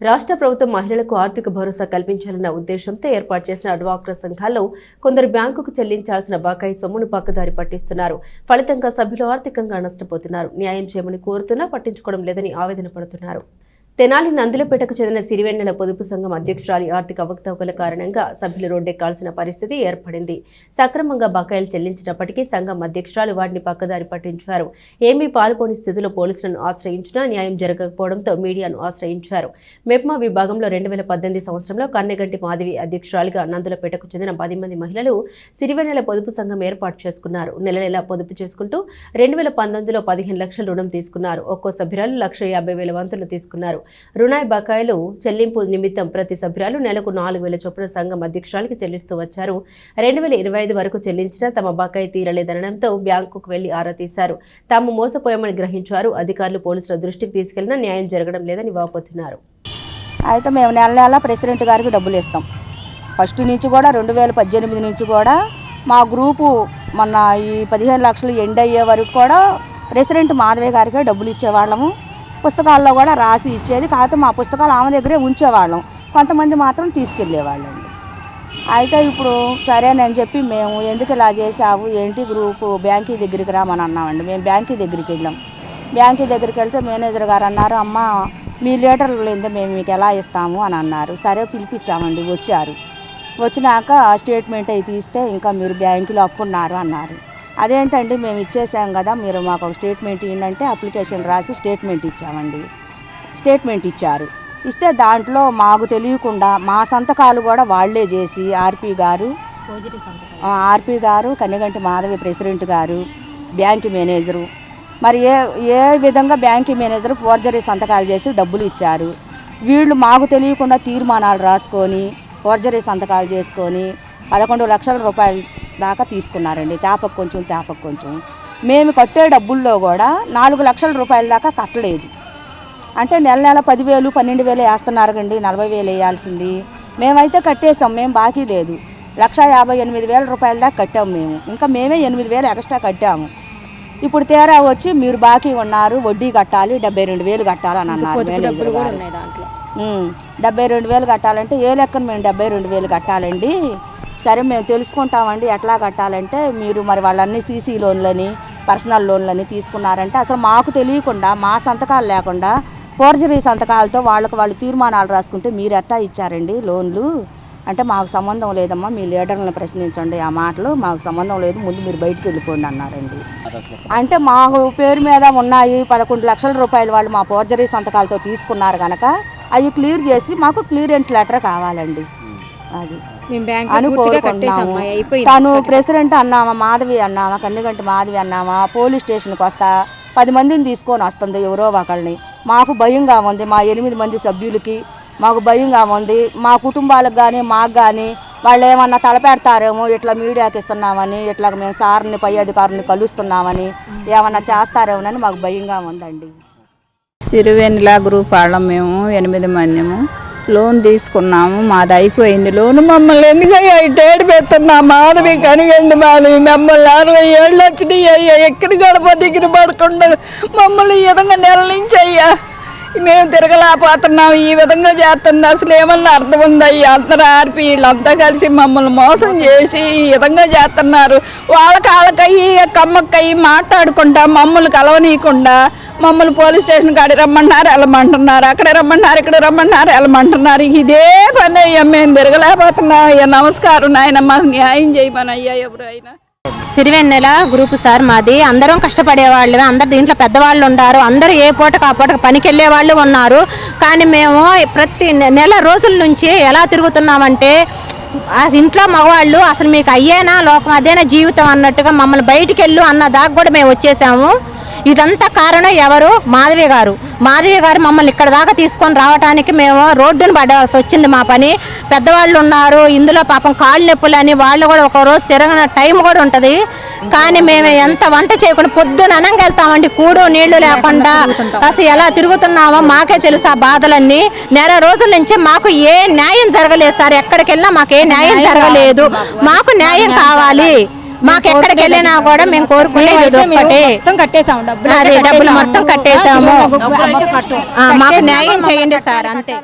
రాష్ట్ర ప్రభుత్వం మహిళలకు ఆర్థిక భరోసా కల్పించాలన్న ఉద్దేశంతో ఏర్పాటు చేసిన డ్వాక్రా సంఘాల్లో కొందరు బ్యాంకుకు చెల్లించాల్సిన బకాయి సొమ్మును పక్కదారి పట్టిస్తున్నారు. ఫలితంగా సభ్యులు ఆర్థికంగా నష్టపోతున్నారు. న్యాయం చేయమని కోరుతున్నా పట్టించుకోవడం లేదని ఆవేదన పడుతున్నారు. తెనాలి నందులపేటకు చెందిన సిరివెన్నెల పొదుపు సంఘం అధ్యక్షురాలి ఆర్థిక అవకతవకల కారణంగా సభ్యులు రోడ్డెక్కాల్సిన పరిస్థితి ఏర్పడింది. సక్రమంగా బకాయిలు చెల్లించినప్పటికీ సంఘం అధ్యక్షురాలు వాటిని పక్కదారి పట్టించారు. ఏమీ పాల్గొని స్థితిలో పోలీసులను ఆశ్రయించినా న్యాయం జరగకపోవడంతో మీడియాను ఆశ్రయించారు. మెప్మా విభాగంలో రెండు వేల పద్దెనిమిది సంవత్సరంలో కన్నెగంటి మాధవి అధ్యక్షురాలిగా నందులపేటకు చెందిన పది మంది మహిళలు సిరివెన్నెల పొదుపు సంఘం ఏర్పాటు చేసుకున్నారు. నెల నెలా పొదుపు చేసుకుంటూ రెండు వేల పంతొమ్మిదిలో పదిహేను లక్షల రుణం తీసుకున్నారు. ఒక్కో సభ్యురాలు లక్ష యాభై వేల వంతులు తీసుకున్నారు. రుణాయి బకాయిలు చెల్లింపు నిమిత్తం ప్రతి సభ్యురాలు నెలకు నాలుగు వేల చొప్పున సంఘం అధ్యక్షురాలకి చెల్లిస్తూ వచ్చారు. రెండు వేల ఇరవై ఐదు వరకు చెల్లించినా తమ బకాయి తీరలేదనడంతో బ్యాంకుకు వెళ్ళి ఆరా తీశారు. తాము మోసపోయామని గ్రహించారు. అధికారులు పోలీసుల దృష్టికి తీసుకెళ్ళినా న్యాయం జరగడం లేదని వాపోతున్నారు. అయితే మేము నెల నెల ప్రెసిడెంట్ గారికి డబ్బులు ఇస్తాం. ఫస్ట్ నుంచి కూడా రెండు వేల పద్దెనిమిది నుంచి కూడా మా గ్రూపు మొన్న ఈ పదిహేను లక్షలు ఎండ్ అయ్యే వరకు కూడా ప్రెసిడెంట్ మాధవే గారికే డబ్బులు ఇచ్చేవాళ్ళము. పుస్తకాల్లో కూడా రాసి ఇచ్చేది. కాకపోతే మా పుస్తకాలు ఆమె దగ్గరే ఉంచేవాళ్ళం. కొంతమంది మాత్రం తీసుకెళ్ళేవాళ్ళం అయితే ఇప్పుడు సరేనని చెప్పి మేము ఎందుకు ఇలా చేసావు ఏంటి గ్రూపు? బ్యాంకీ దగ్గరికి రామని అన్నామండి. మేము బ్యాంకీ దగ్గరికి వెళ్ళాం. బ్యాంకీ దగ్గరికి వెళ్తే మేనేజర్ గారు అన్నారు అమ్మ మీ లీటర్లు లేదా మేము మీకు ఎలా ఇస్తాము? అని అన్నారు. సరే పిలిపించామండి. వచ్చారు. వచ్చినాక స్టేట్మెంట్ అవి తీస్తే ఇంకా మీరు బ్యాంకులో అప్పున్నారు అన్నారు. అదేంటండి మేము ఇచ్చేసాం కదా మీరు మాకు ఒక స్టేట్మెంట్ ఏంటంటే అప్లికేషన్ రాసి స్టేట్మెంట్ ఇచ్చామండి. స్టేట్మెంట్ ఇచ్చారు. ఇస్తే దాంట్లో మాకు తెలియకుండా మా సంతకాలు కూడా వాళ్ళే చేసి ఆర్పి గారు ఆర్పి గారు కన్నెగంటి మాధవి ప్రెసిడెంట్ గారు బ్యాంక్ మేనేజరు మరి ఏ ఏ విధంగా బ్యాంక్ మేనేజర్ ఫోర్జరీ సంతకాలు చేసి డబ్బులు ఇచ్చారు. వీళ్ళు మాకు తెలియకుండా తీర్మానాలు రాసుకొని ఫోర్జరీ సంతకాలు చేసుకొని పదకొండు లక్షల రూపాయలు దాకా తీసుకున్నారండి. తేపకు కొంచెం తేపకు కొంచెం. మేము కట్టే డబ్బుల్లో కూడా నాలుగు లక్షల రూపాయల దాకా కట్టలేదు. అంటే నెల నెల పదివేలు పన్నెండు వేలు వేస్తున్నారు కండి నలభై వేలు వేయాల్సింది. మేమైతే కట్టేసాం మేము బాకీ లేదు. లక్ష యాభై ఎనిమిది వేల రూపాయల దాకా కట్టాము మేము. ఇంకా మేమే ఎనిమిది వేలు ఎక్స్ట్రా కట్టాము. ఇప్పుడు తేరా వచ్చి మీరు బాకీ ఉన్నారు వడ్డీ కట్టాలి డెబ్బై రెండు వేలు కట్టాలి అని అన్నారు. డెబ్బై రెండు వేలు కట్టాలంటే ఏ లెక్కన మేము డెబ్బై రెండు వేలు కట్టాలండి? సరే మేము తెలుసుకుంటామండి ఎట్లా కట్టాలంటే మీరు మరి వాళ్ళన్ని సీసీ లోన్లని పర్సనల్ లోన్లని తీసుకున్నారంటే అసలు మాకు తెలియకుండా మా సంతకాలు లేకుండా ఫోర్జరీ సంతకాలతో వాళ్ళకి వాళ్ళు తీర్మానాలు రాసుకుంటే మీరు ఎట్టా ఇచ్చారండి లోన్లు? అంటే మాకు సంబంధం లేదమ్మా మీ లీడర్లను ప్రశ్నించండి ఆ మాటలు మాకు సంబంధం లేదు ముందు మీరు బయటికి వెళ్ళిపోండి అన్నారండి. అంటే మాకు పేరు మీద ఉన్నాయి పదకొండు లక్షల రూపాయలు వాళ్ళు మా ఫోర్జరీ సంతకాలతో తీసుకున్నారు కనుక అవి క్లియర్ చేసి మాకు క్లియరెన్స్ లెటర్ కావాలండి. అది. అని కోరుకుంటున్నాము తను ప్రెసిడెంట్ అన్నామా మాధవి అన్నామా కన్నిగంటి మాధవి అన్నామా పోలీస్ స్టేషన్కి వస్తా పది మందిని తీసుకొని వస్తుంది ఎవరో ఒకళ్ళని. మాకు భయంగా ఉంది మా ఎనిమిది మంది సభ్యులకి మాకు భయంగా ఉంది. మా కుటుంబాలకు కానీ మాకు కానీ వాళ్ళు ఏమన్నా తలపెడతారేమో ఇట్లా మీడియాకి ఇస్తున్నామని ఇట్లా మేము సార్ని పై అధికారుని కలుస్తున్నామని ఏమన్నా చేస్తారేమోనని మాకు భయంగా ఉందండి. సిరివెన్నెల గ్రూప్ వాళ్ళం మేము ఎనిమిది మందిము. లోన్ తీసుకున్నాము మాది అయిపోయింది లోన్. మమ్మల్ని ఎందుకయ్యా ఇటేడు పెడుతున్నా? మాధవి కనిగండి మాధవి మమ్మల్ని అరవై ఏళ్ళు వచ్చినాయి అయ్యా. ఎక్కడి గడప దగ్గర పడకుండా మమ్మల్ని ఈ విధంగా నెల నుంచి అయ్యా మేము తిరగలేకపోతున్నాం ఈ విధంగా చేస్తుంది. అసలు ఏమన్నా అర్థం ఉందయ్యా అందరూ ఆర్పి వీళ్ళంతా కలిసి మమ్మల్ని మోసం చేసి ఈ విధంగా చేస్తున్నారు. వాళ్ళ వాళ్ళకయ్యి కమ్మక్కయ్యి మాట్లాడుకుంటా మమ్మల్ని కలవనీయకుండా మమ్మల్ని పోలీస్ స్టేషన్ కాడి రమ్మన్నారు వెళ్ళమంటున్నారు. అక్కడ రమ్మన్నారు ఇక్కడ రమ్మన్నారు వెళ్ళమంటున్నారు. ఇదే పని అయ్యా మేము తిరగలేకపోతున్నాం. అయ్యా నమస్కారం నాయన మాకు న్యాయం చేయమని అయ్యా ఎవరు అయినా సిరివెన్నెల గ్రూప్ సార్ మాది. అందరం కష్టపడేవాళ్ళు అందరు దీంట్లో పెద్దవాళ్ళు ఉన్నారు అందరూ ఏ పూటకు ఆ పూటకు పనికెళ్ళే వాళ్ళు ఉన్నారు. కానీ మేము ప్రతి నెల రోజుల నుంచి ఎలా తిరుగుతున్నామంటే ఆ ఇంట్లో మగవాళ్ళు అసలు మీకు అయ్యేనా లోకం అదేనా జీవితం అన్నట్టుగా మమ్మల్ని బయటికి వెళ్ళు అన్న దాకా కూడా మేము వచ్చేసాము. ఇదంతా కారణం ఎవరు? మాధవి గారు. మాధవి గారు మమ్మల్ని ఇక్కడ దాకా తీసుకొని రావడానికి మేము రోడ్డును పడాల్సి వచ్చింది మా పని. పెద్దవాళ్ళు ఉన్నారు. ఇందులో పాపం కాళ్ళు నొప్పులని వాళ్ళు కూడా ఒక రోజు తిరగన టైం కూడా ఉంటుంది. కానీ మేము ఎంత వంట చేయకుండా పొద్దున అనంగా వెళ్తామండి. కూడు నీళ్ళు లేకుండా అసలు ఎలా తిరుగుతున్నామో మాకే తెలుసు ఆ బాధలన్నీ. నెల రోజుల నుంచి మాకు ఏ న్యాయం జరగలేదు సార్. ఎక్కడికి వెళ్ళినా మాకు ఏ న్యాయం జరగలేదు. మాకు న్యాయం కావాలి. మాకు ఎక్కడికి వెళ్ళినా కూడా మేము కోరుకునేది ఒక్కటే కట్టేసాము డబ్బులు మొత్తం కట్టేసాము మాకు న్యాయం చేయండి సార్ అంతే.